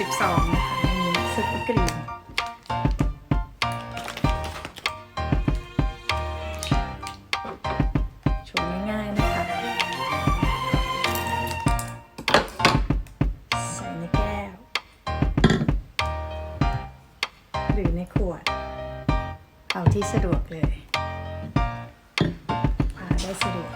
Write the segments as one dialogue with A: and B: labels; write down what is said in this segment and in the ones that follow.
A: 12นะคะอันนี้ซุปเกรีนชงง่ายๆนะคะ ใส่ในแก้ว หรือในขวด เอาที่สะดวกเลยพาได้สะดวก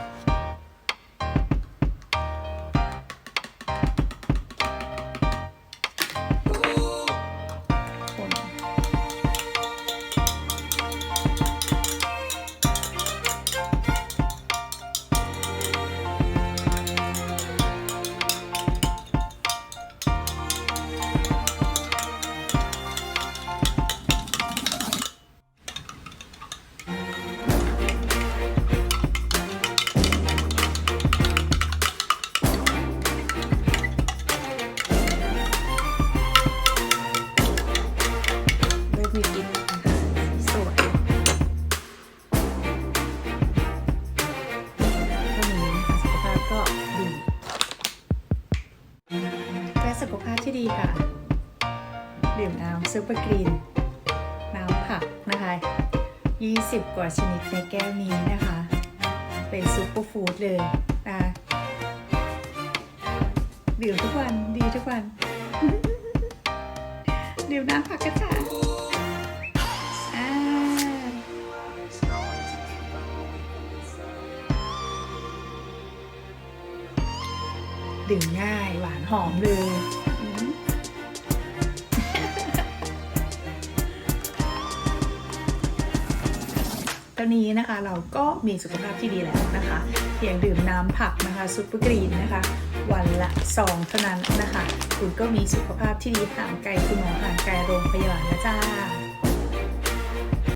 A: สุขภาพที่ดีค่ะ ดื่มน้ำซุปเปอร์กรีน น้ำผักนะคะ 20 กว่าชนิดในแก้วนี้นะคะ เป็นซุปเปอร์ฟู้ดเลยนะคะดื่มทุกวันดีทุกวัน ดื่มน้ำผักกันค่ะชา ดื่มง่ายหวานหอมเลยตอนนี้นะคะเราก็มีสุขภาพที่ดีแล้วนะคะเพียงดื่มน้ำผักนะคะซุปเปอร์กรีนนะคะ วันละซองเท่านั้นนะคะ คุณก็มีสุขภาพที่ดีห่างไกลคุณหมอห่างไกลโรงพยาบาลแล้วจ้า